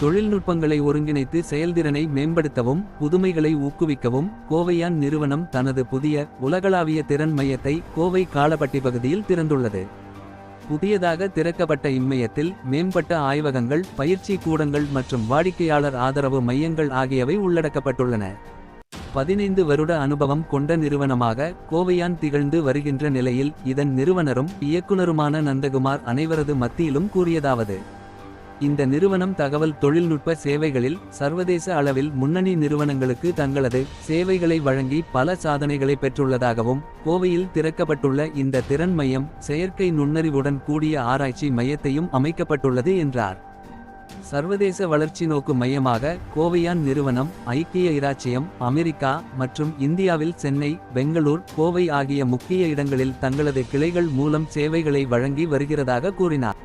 தொழில்நுட்பங்களை ஒருங்கிணைத்து செயல்திறனை மேம்படுத்தவும் புதுமைகளை ஊக்குவிக்கவும் கோவையான் நிறுவனம் தனது புதிய உலகளாவிய திறன் மையத்தை கோவை காலப்பட்டி பகுதியில் திறந்துள்ளது. புதியதாக திறக்கப்பட்ட இம்மையத்தில் மேம்பட்ட ஆய்வகங்கள் பயிற்சி கூடங்கள் மற்றும் வாடிக்கையாளர் ஆதரவு மையங்கள் ஆகியவை உள்ளடக்கப்பட்டுள்ளன. பதினைந்து வருட அனுபவம் கொண்ட நிறுவனமாக கோவையான் திகழ்ந்து வருகின்ற நிலையில் இதன் நிறுவனரும் இயக்குனருமான நந்தகுமார் அனைவரது மத்தியிலும் கூறியதாவது. இந்த நிறுவனம் தகவல் தொழில்நுட்ப சேவைகளில் சர்வதேச அளவில் முன்னணி நிறுவனங்களுக்கு தங்களது சேவைகளை வழங்கி பல சாதனைகளை பெற்றுள்ளதாகவும் கோவையில் திறக்கப்பட்டுள்ள இந்த திறன் மையம் செயற்கை நுண்ணறிவுடன் கூடிய ஆராய்ச்சி மையத்தையும் அமைக்கப்பட்டுள்ளது என்றார். சர்வதேச வளர்ச்சி நோக்கு மையமாக கோவையான் நிறுவனம் ஐக்கிய இராச்சியம் அமெரிக்கா மற்றும் இந்தியாவில் சென்னை பெங்களூர் கோவை ஆகிய முக்கிய இடங்களில் தங்களது கிளைகள் மூலம் சேவைகளை வழங்கி வருகிறதாக கூறினார்.